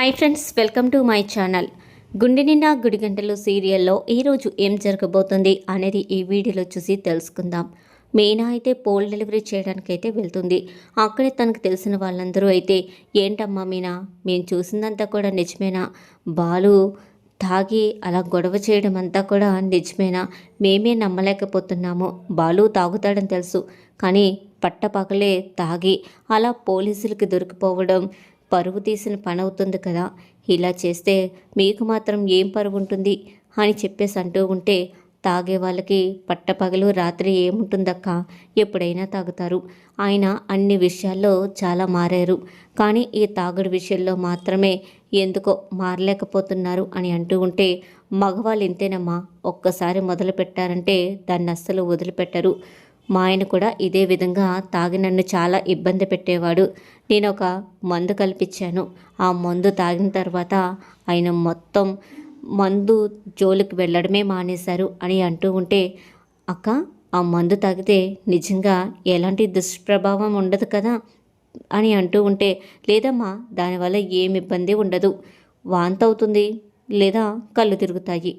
Hi friends welcome to my channel గుండె నిండా గుడిగంటలు సీరియల్లో ఈరోజు ఏం జరగబోతుంది అనేది ఈ వీడియోలో చూసి తెలుసుకుందాం. మీనా అయితే పోల్ డెలివరీ చేయడానికి అయితే వెళ్తుంది. అక్కడే తనకు తెలిసిన వాళ్ళందరూ అయితే ఏంటమ్మా మీనా మేము చూసిందంతా కూడా నిజమేనా? బాలు తాగి అలా గొడవ చేయడం అంతా కూడా నిజమేనా? మేమే నమ్మలేకపోతున్నాము. బాలు తాగుతాడని తెలుసు. కానీ పట్టపగలే తాగి అలా పోలీసులకి దొరికిపోవడం పరువు తీసిన పని అవుతుంది కదా? ఇలా చేస్తే మీకు మాత్రం ఏం పరువు ఉంటుంది? అని చెప్పేసి అంటూ ఉంటే తాగే వాళ్ళకి పట్టపగలు రాత్రి ఏముంటుందక్క? ఎప్పుడైనా తాగుతారు. ఆయన అన్ని విషయాల్లో చాలా మారారు. కానీ ఈ తాగుడు విషయంలో మాత్రమే ఎందుకో మారలేకపోతున్నారు అని అంటూ ఉంటే మగవాళ్ళు ఇంతేనమ్మా ఒక్కసారి మొదలు పెట్టారంటే దాన్ని అస్సలు వదిలిపెట్టరు. మా ఆయన కూడా ఇదే విధంగా తాగి నన్ను చాలా ఇబ్బంది పెట్టేవాడు. నేను ఒక మందు కల్పించాను. ఆ మందు తాగిన తర్వాత ఆయన మొత్తం మందు జోలికి వెళ్ళడమే మానేశారు అని అంటూ ఉంటే అక్క ఆ మందు తాగితే నిజంగా ఎలాంటి దుష్ప్రభావం ఉండదు కదా? అని అంటూ ఉంటే లేదమ్మా దానివల్ల ఏమి ఇబ్బంది ఉండదు. వాంత అవుతుంది లేదా కళ్ళు తిరుగుతాయి.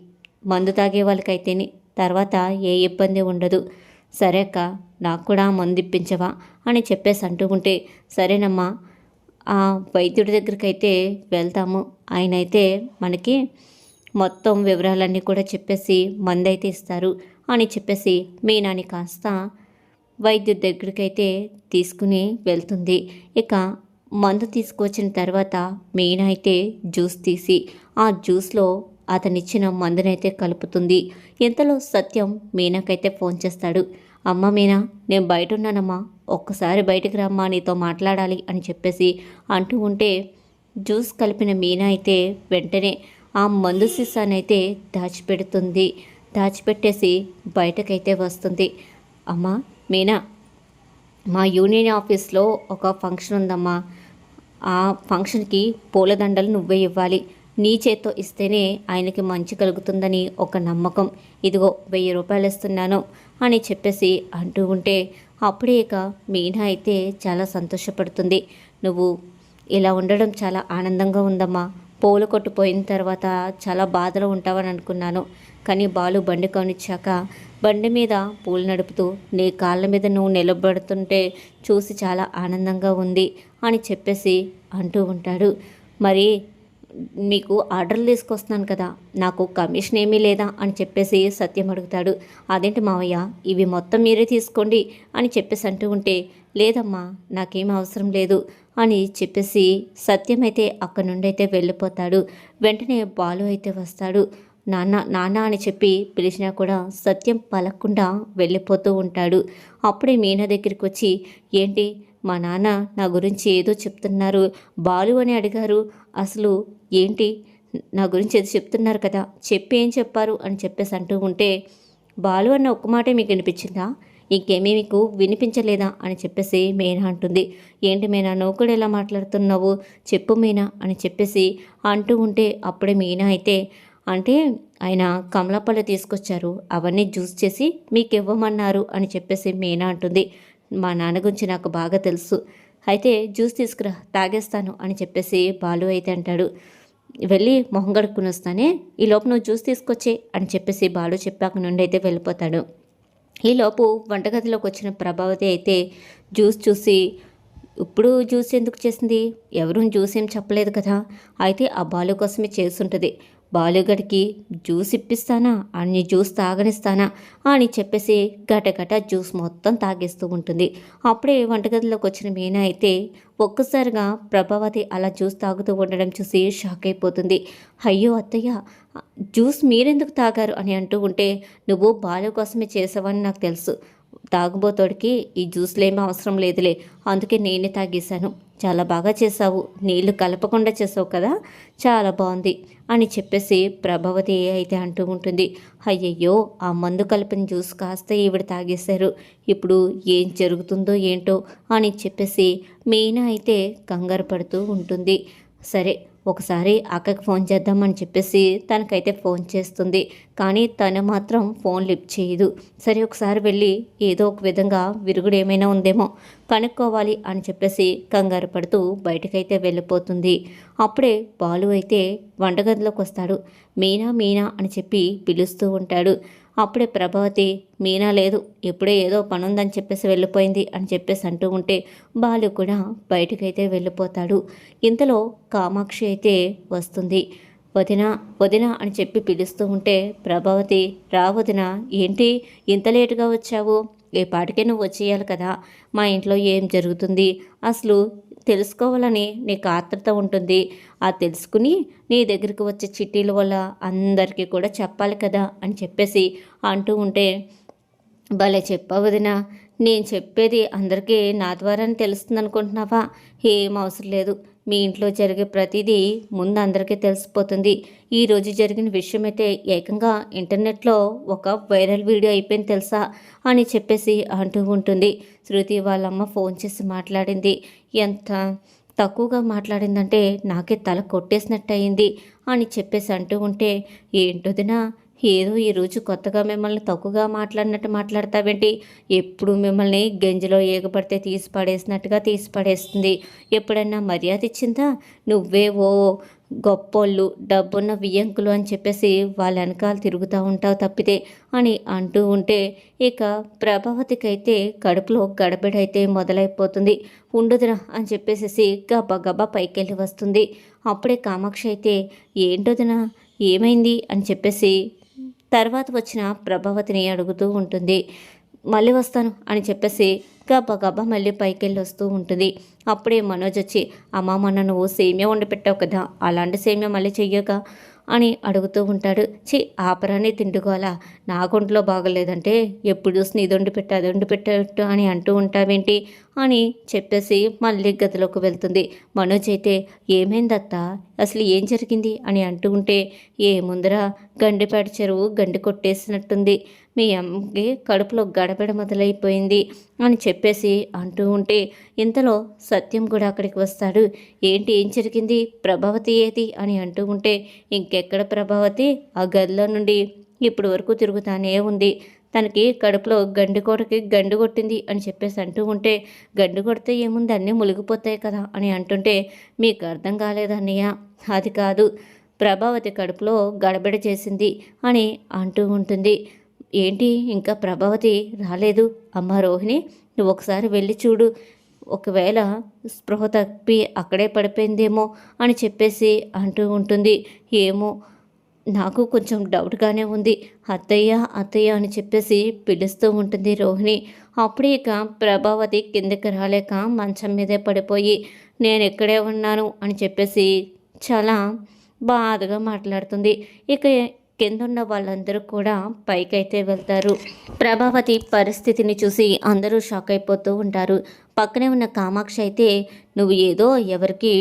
మందు తాగే వాళ్ళకైతేనే తర్వాత ఏ ఇబ్బంది ఉండదు. సరే అక్క నాకు కూడా మందు ఇప్పించవా అని చెప్పేసి అంటూ ఉంటే సరేనమ్మా ఆ వైద్యుడి దగ్గరికి అయితే వెళ్తాము. ఆయన అయితే మనకి మొత్తం వివరాలన్నీ కూడా చెప్పేసి మందు అయితే ఇస్తారు అని చెప్పేసి మీనాని కాస్త వైద్యుడి దగ్గరికి అయితే తీసుకుని వెళ్తుంది. ఇక మందు తీసుకొచ్చిన తర్వాత మీనా అయితే జ్యూస్ తీసి ఆ జ్యూస్లో అతనిచ్చిన మందునైతే కలుపుతుంది. ఇంతలో సత్యం మీనాకైతే ఫోన్ చేస్తాడు. అమ్మ మీనా నేను బయట ఉన్నానమ్మా ఒక్కసారి బయటికి రమ్మా నీతో మాట్లాడాలి అని చెప్పేసి అంటూ ఉంటే జ్యూస్ కలిపిన మీనా అయితే వెంటనే ఆ మందు సీసానైతే దాచిపెడుతుంది. దాచిపెట్టేసి బయటకైతే వస్తుంది. అమ్మా మీనా మా యూనియన్ ఆఫీస్లో ఒక ఫంక్షన్ ఉందమ్మా. ఆ ఫంక్షన్కి పూలదండలు నువ్వే ఇవ్వాలి. నీ చేత్తో ఇస్తేనే ఆయనకి మంచి కలుగుతుందని ఒక నమ్మకం. ఇదిగో వెయ్యి రూపాయలు ఇస్తున్నాను అని చెప్పేసి అంటూ ఉంటే అప్పుడే ఇక మీనా అయితే చాలా సంతోషపడుతుంది. నువ్వు ఇలా ఉండడం చాలా ఆనందంగా ఉందమ్మా. పూలు కొట్టుపోయిన తర్వాత చాలా బాధలో ఉంటావని అనుకున్నాను. కానీ బాలు బండి కొనిచ్చాక బండి మీద పూలు నడుపుతూ నీ కాళ్ళ మీద నువ్వు నిలబడుతుంటే చూసి చాలా ఆనందంగా ఉంది అని చెప్పేసి అంటూ ఉంటాడు. మరి మీకు ఆర్డర్లు తీసుకొస్తున్నాను కదా నాకు కమిషన్ ఏమీ లేదా అని చెప్పేసి సత్యం అడుగుతాడు. అదేంటి మావయ్య ఇవి మొత్తం మీరే తీసుకోండి అని చెప్పేసి అంటూ ఉంటే లేదమ్మా నాకేం అవసరం లేదు అని చెప్పేసి సత్యం అయితే అక్కడి నుండి అయితే వెళ్ళిపోతాడు. వెంటనే బాలు అయితే వస్తాడు. నాన్న నాన్న అని చెప్పి పిలిచినా కూడా సత్యం పలకుండా వెళ్ళిపోతూ ఉంటాడు. అప్పుడే మీనా దగ్గరికి వచ్చి ఏంటి మా నాన్న నా గురించి ఏదో చెప్తున్నారు. బాలు అని అడిగారు. అసలు ఏంటి? నా గురించి ఏదో చెప్తున్నారు కదా చెప్పి ఏం చెప్పారు అని చెప్పేసి అంటూ ఉంటే బాలు అన్న ఒక్క మాటే మీకు వినిపించిందా? ఇంకేమీ మీకు వినిపించలేదా అని చెప్పేసి మీనా అంటుంది. ఏంటి మీనా నువ్వు కూడా ఎలా మాట్లాడుతున్నావు? చెప్పు మీనా అని చెప్పేసి అంటూ ఉంటే అప్పుడే మీనా అయితే అంటే ఆయన కమలాపళ్ళు తీసుకొచ్చారు. అవన్నీ జ్యూస్ చేసి మీకు ఇవ్వమన్నారు అని చెప్పేసి మీనా అంటుంది. మా నాన్న గురించి నాకు బాగా తెలుసు. అయితే జ్యూస్ తీసుకురా తాగేస్తాను అని చెప్పేసి బాలు అయితే అంటాడు. వెళ్ళి మొహం కడుక్కుని వస్తానే ఈ లోపు నువ్వు జ్యూస్ తీసుకొచ్చే అని చెప్పేసి బాలు చెప్పాక నుండి అయితే వెళ్ళిపోతాడు. ఈలోపు వంటగదిలోకి వచ్చిన ప్రభావతి అయితే జ్యూస్ చూసి ఇప్పుడు జ్యూస్ ఎందుకు చేసింది? ఎవరు జ్యూస్ ఏం చెప్పలేదు కదా. అయితే ఆ బాలు కోసమే చేస్తుంటుంది. బాలుగడికి జ్యూస్ ఇప్పిస్తానా? అన్ని జ్యూస్ తాగనిస్తానా? అని చెప్పేసి గటగట జ్యూస్ మొత్తం తాగేస్తూ ఉంటుంది. అప్పుడే వంటగదిలోకి వచ్చిన మీనా అయితే ఒక్కసారిగా ప్రభావతి అలా జ్యూస్ తాగుతూ ఉండడం చూసి షాక్ అయిపోతుంది. అయ్యో అత్తయ్య జ్యూస్ మీరెందుకు తాగారు అని అంటూ ఉంటే నువ్వు బాలు కోసమే చేసావని నాకు తెలుసు. తాగుబోతోడికి ఈ జ్యూస్లు అవసరం లేదులే అందుకే నేనే తాగేశాను. చాలా బాగా చేసావు నీళ్ళు కలపకుండా చేసావు కదా చాలా బాగుంది అని చెప్పేసి ప్రభావతి అయితే అంటూ ఉంటుంది. అయ్యయ్యో ఆ మందు కలిపిన జ్యూస్ కాస్త ఈవిడ తాగేశారు. ఇప్పుడు ఏం జరుగుతుందో ఏంటో అని చెప్పేసి మీనా అయితే కంగారు పడుతూ ఉంటుంది. సరే ఒకసారి అక్కకి ఫోన్ చేద్దామని చెప్పేసి తనకైతే ఫోన్ చేస్తుంది. కానీ తను మాత్రం ఫోన్ లిఫ్ట్ చేయదు. సరే ఒకసారి వెళ్ళి ఏదో ఒక విధంగా విరుగుడు ఏమైనా ఉందేమో కనుక్కోవాలి అని చెప్పేసి కంగారు పడుతూ బయటకైతే వెళ్ళిపోతుంది. అప్పుడే బాలు అయితే వంటగదిలోకి వస్తాడు. మీనా మీనా అని చెప్పి పిలుస్తూ ఉంటాడు. అప్పుడే ప్రభావతి మీనా లేదు ఎప్పుడే ఏదో పనుందని చెప్పేసి వెళ్ళిపోయింది అని చెప్పేసి అంటూ ఉంటే బాలు కూడా బయటకైతే వెళ్ళిపోతాడు. ఇంతలో కామాక్షి అయితే వస్తుంది. వదిన వదిన అని చెప్పి పిలుస్తూ ఉంటే ప్రభావతి రా వదిన ఏంటి ఇంత లేటుగా వచ్చావు? ఏ పాటికే నువ్వు వచ్చేయాలి కదా మా ఇంట్లో ఏం జరుగుతుంది? అసలు తెలుసుకోవాలని నీకు ఆత్రత ఉంటుంది. ఆ తెలుసుకుని నీ దగ్గరికి వచ్చే చిట్టీల వల్ల అందరికీ కూడా చెప్పాలి కదా అని చెప్పేసి అంటూ ఉంటే భలే చెప్పవదినా నేను చెప్పేది అందరికీ నా ద్వారానే తెలుస్తుంది అనుకుంటున్నావా ఏం అవసరం లేదు. మీ ఇంట్లో జరిగే ప్రతిదీ ముందు అందరికీ తెలిసిపోతుంది ఈరోజు జరిగిన విషయం అయితే ఏకంగా ఇంటర్నెట్లో ఒక వైరల్ వీడియో అయిపోయింది తెలుసా? అని చెప్పేసి అంటూ ఉంటుంది. శృతి వాళ్ళమ్మ ఫోన్ చేసి మాట్లాడింది. ఎంత తక్కువగా మాట్లాడిందంటే నాకే తల కొట్టేసినట్టు అయింది అని చెప్పేసి అంటూ ఉంటే ఏంటోదినా ఏదో ఈరోజు కొత్తగా మిమ్మల్ని తక్కువగా మాట్లాడినట్టు మాట్లాడతావేంటి? ఎప్పుడు మిమ్మల్ని గంజిలో ఏగపడితే తీసి పడేసినట్టుగా తీసి పడేస్తుంది. ఎప్పుడన్నా మర్యాద ఇచ్చిందా? నువ్వే ఓ గొప్పోళ్ళు డబ్బున్న వియ్యంకులు అని చెప్పేసి వాళ్ళ వెనకాల తిరుగుతూ ఉంటావు తప్పితే అని అంటూ ఉంటే ఇక ప్రభావతికైతే కడుపులో గడబిడైతే మొదలైపోతుంది. ఉండదురా అని చెప్పేసి గబ్బా గబ్బా పైకెళ్ళి వస్తుంది. అప్పుడే కామాక్షి అయితే ఏంటోదినా ఏమైంది? అని చెప్పేసి తర్వాత వచ్చిన ప్రభావతిని అడుగుతూ ఉంటుంది. మళ్ళీ వస్తాను అని చెప్పేసి గబ్బా గబ్బా మళ్ళీ పైకి వెళ్ళి వస్తూ ఉంటుంది. అప్పుడే మనోజ్ వచ్చి అమ్మ మొన్న నువ్వు సేమియా వండి పెట్టావు కదా అలాంటి సేమియా మళ్ళీ చెయ్యక? అని అడుగుతూ ఉంటాడు. చి ఆపరాన్ని తిండుకోవాలా? నా గుంట్లో బాగలేదంటే ఎప్పుడు చూసి ఇది వండి పెట్టా అది వండి పెట్టట్టు అని అంటూ ఉంటావేంటి? అని చెప్పేసి మళ్ళీ గదిలోకి వెళ్తుంది. మనోజ్ అయితే ఏమైందత్త? అసలు ఏం జరిగింది? అని అంటూ ఉంటే ఏ ముందర గండిపేట చెరువు గండి కొట్టేసినట్టుంది. మీ అమ్మకి కడుపులో గడబడ మొదలైపోయింది అని చెప్పేసి అంటూ ఉంటే ఇంతలో సత్యం కూడా అక్కడికి వస్తాడు. ఏంటి ఏం జరిగింది? ప్రభావతి ఏది? అని అంటూ ఉంటే ఇంకెక్కడ ప్రభావతి? ఆ గదిలో నుండి ఇప్పటి వరకు తిరుగుతానే ఉంది. తనకి కడుపులో గండికోటకి గండు కొట్టింది అని చెప్పేసి అంటూ ఉంటే గండు కొడితే ఏముంది అన్నీ మునిగిపోతాయి కదా అని అంటుంటే మీకు అర్థం కాలేదన్నయ్య అది కాదు ప్రభావతి కడుపులో గడబిడ చేసింది అని అంటూ ఉంటుంది. ఏంటి ఇంకా ప్రభావతి రాలేదు? అమ్మ రోహిణి నువ్వు ఒకసారి వెళ్ళి చూడు. ఒకవేళ స్పృహ తప్పి అక్కడే పడిపోయిందేమో అని చెప్పేసి అంటూ ఉంటుంది. ఏమో నాకు కొంచెం డౌట్గానే ఉంది. అత్తయ్య అత్తయ్య అని చెప్పేసి పిలుస్తూ ఉంటుంది రోహిణి. అప్పుడే ఇక ప్రభావతి కిందకి రాలేక మంచం మీదే పడిపోయి నేను ఎక్కడే ఉన్నాను? అని చెప్పేసి చాలా బాధగా మాట్లాడుతుంది. ఇక కిందున్న వాళ్ళందరూ కూడా పైకైతే వెళ్తారు. ప్రభావతి పరిస్థితిని చూసి అందరూ షాక్ అయిపోతూ ఉంటారు. పక్కనే ఉన్న కామాక్షి అయితే నువ్వు ఏదో ఎవరికి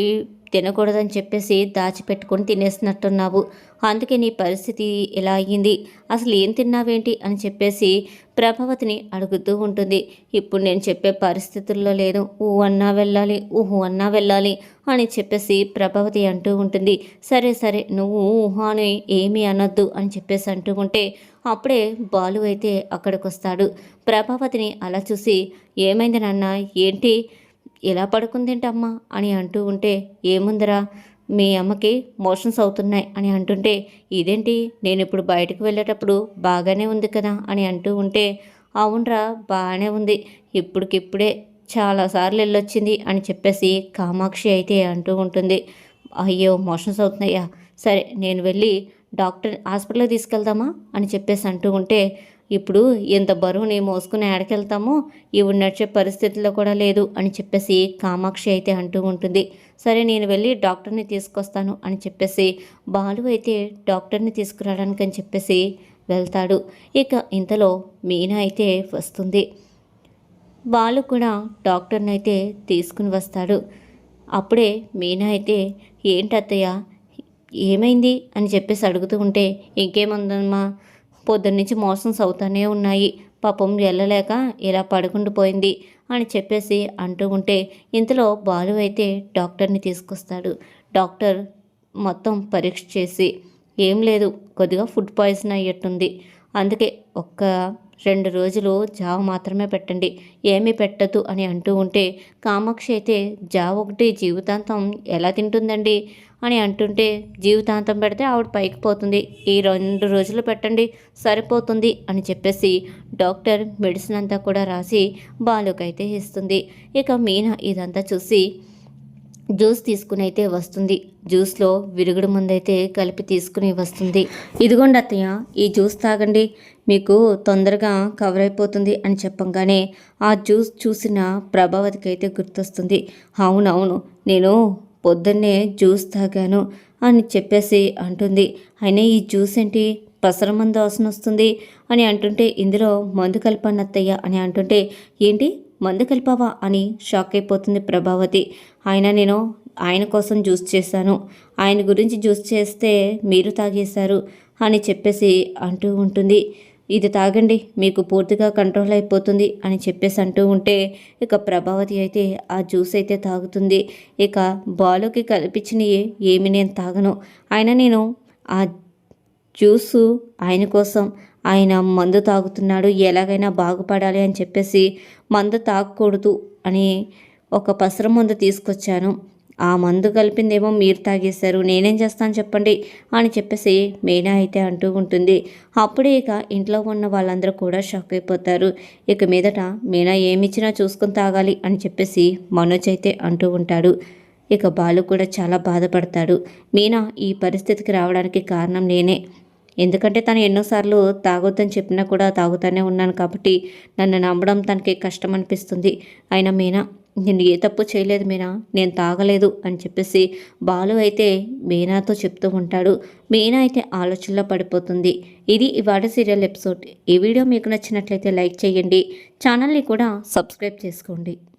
తినకూడదని చెప్పేసి దాచిపెట్టుకొని తినేసినట్టున్నావు. అందుకే నీ పరిస్థితి ఇలా అయ్యింది. అసలు ఏం తిన్నావేంటి అని చెప్పేసి ప్రభావతిని అడుగుతూ ఉంటుంది. ఇప్పుడు నేను చెప్పే పరిస్థితుల్లో లేదు. ఊ అన్నా వెళ్ళాలి ఊహు అన్నా వెళ్ళాలి అని చెప్పేసి ప్రభావతి అంటూ ఉంటుంది. సరే సరే నువ్వు ఊహు అని ఏమీ అనొద్దు అని చెప్పేసి అంటూ ఉంటే అప్పుడే బాలు అయితే అక్కడికి వస్తాడు ప్రభావతిని అలా చూసి ఏమైంది నాన్న? ఏంటి? ఇలా పడుకుందేంటమ్మా? అని అంటూ ఉంటే ఏముందిరా? మీ అమ్మకి మోషన్స్ అవుతున్నాయి అని అంటుంటే ఇదేంటి? నేను ఇప్పుడు బయటకు వెళ్ళేటప్పుడు బాగానే ఉంది కదా? అని అంటూ ఉంటే అవునరా బాగానే ఉంది. ఇప్పటికిప్పుడే చాలాసార్లు వెళ్ళొచ్చింది అని చెప్పేసి కామాక్షి అయితే అంటూ ఉంటుంది. అయ్యో మోషన్స్ అవుతున్నాయా? సరే నేను వెళ్ళి డాక్టర్ హాస్పిటల్కి తీసుకెళ్దామా? అని చెప్పేసి అంటూ ఉంటే ఇప్పుడు ఇంత బరువుని మోసుకుని ఆడకెళ్తామో ఇవి నడిచే పరిస్థితిలో కూడా లేదు అని చెప్పేసి కామాక్షి అయితే అంటూ ఉంటుంది. సరే నేను వెళ్ళి డాక్టర్ని తీసుకొస్తాను అని చెప్పేసి బాలు అయితే డాక్టర్ని తీసుకురావడానికి అని చెప్పేసి వెళ్తాడు. ఇక ఇంతలో మీనా అయితే వస్తుంది. వాళ్ళు కూడా డాక్టర్ని అయితే తీసుకుని వస్తాడు. అప్పుడే మీనా అయితే ఏంటత్తయ్య ఏమైంది? అని చెప్పేసి అడుగుతూ ఉంటే ఇంకేముందమ్మా? పొద్దున్నుంచి మోషన్స్ అవుతూనే ఉన్నాయి. పాపం వెళ్ళలేక ఇలా పడుకుండిపోయింది అని చెప్పేసి అంటూ ఉంటే ఇంతలో బాలు అయితే డాక్టర్ని తీసుకొస్తాడు. డాక్టర్ మొత్తం పరీక్ష చేసి ఏం లేదు కొద్దిగా ఫుడ్ పాయిజన్ అయ్యట్టుంది. అందుకే ఒక్క రెండు రోజులు జావ మాత్రమే పెట్టండి. ఏమీ పెట్టదు అని అంటూ ఉంటే కామాక్షి అయితే జావ ఒకటి జీవితాంతం ఎలా తింటుందండి? అని అంటుంటే జీవితాంతం పెడితే ఆవిడ పైకి పోతుంది. ఈ రెండు రోజులు పెట్టండి సరిపోతుంది అని చెప్పేసి డాక్టర్ మెడిసిన్ అంతా కూడా రాసి బాలుకైతే ఇస్తుంది. ఇక మీనా ఇదంతా చూసి జ్యూస్ తీసుకుని అయితే వస్తుంది. జ్యూస్లో విరుగుడు ముందైతే కలిపి తీసుకుని వస్తుంది. ఇదిగోండి అత్తయ్య ఈ జ్యూస్ తాగండి. మీకు తొందరగా కవర్ అయిపోతుంది అని చెప్పంగానే ఆ జ్యూస్ చూసిన ప్రభావతికి అయితే గుర్తొస్తుంది. అవునవును నేను పొద్దున్నే జ్యూస్ తాగాను అని చెప్పేసి అంటుంది. అయినా ఈ జ్యూస్ ఏంటి? పసర మందు అవసరం వస్తుంది అని అంటుంటే ఇందులో మందు కలిపాను అత్తయ్య అని అంటుంటే ఏంటి? మందు కలిపావా? అని షాక్ అయిపోతుంది ప్రభావతి. ఆయన నేను ఆయన కోసం జ్యూస్ చేశాను. ఆయన గురించి జ్యూస్ చేస్తే మీరు తాగేశారు అని చెప్పేసి అంటూ ఉంటుంది. ఇది తాగండి మీకు పూర్తిగా కంట్రోల్ అయిపోతుంది అని చెప్పేసి అంటూ ఉంటే ఇక ప్రభావతి అయితే ఆ జ్యూస్ అయితే తాగుతుంది. ఇక బాలుకి కల్పించినవి ఏమి నేను తాగను. అయినా నేను ఆ జ్యూసు ఆయన కోసం ఆయన మందు తాగుతున్నాడు ఎలాగైనా బాగుపడాలి అని చెప్పేసి మందు తాగకూడదు అని ఒక పసర మందు తీసుకొచ్చాను. ఆ మందు కలిపిందేమో మీరు తాగేశారు నేనేం చేస్తాను చెప్పండి అని చెప్పేసి మీనా అయితే అంటూ ఉంటుంది. అప్పుడే ఇక ఇంట్లో ఉన్న వాళ్ళందరూ కూడా షాక్ అయిపోతారు. ఇక మీదట మీనా ఏమిచ్చినా చూసుకుని తాగాలి అని చెప్పేసి మనోజ్ అయితే అంటూ ఉంటాడు. ఇక బాలు కూడా చాలా బాధపడతాడు. మీనా ఈ పరిస్థితికి రావడానికి కారణం నేనే. ఎందుకంటే తను ఎన్నోసార్లు తాగొద్దని చెప్పినా కూడా తాగుతూనే ఉన్నాను కాబట్టి నన్ను నమ్మడం తనకి కష్టం అనిపిస్తుంది. అయినా మీనా నేను ఏ తప్పు చేయలేదు మీనా? నేను తాగలేదు అని చెప్పేసి బాలు అయితే మీనాతో చెప్తూ ఉంటాడు. మీనా అయితే ఆలోచనలో పడిపోతుంది. ఇది ఇవాడ సీరియల్ ఎపిసోడ్. ఈ వీడియో మీకు నచ్చినట్లయితే లైక్ చేయండి. ఛానల్ని కూడా సబ్స్క్రైబ్ చేసుకోండి.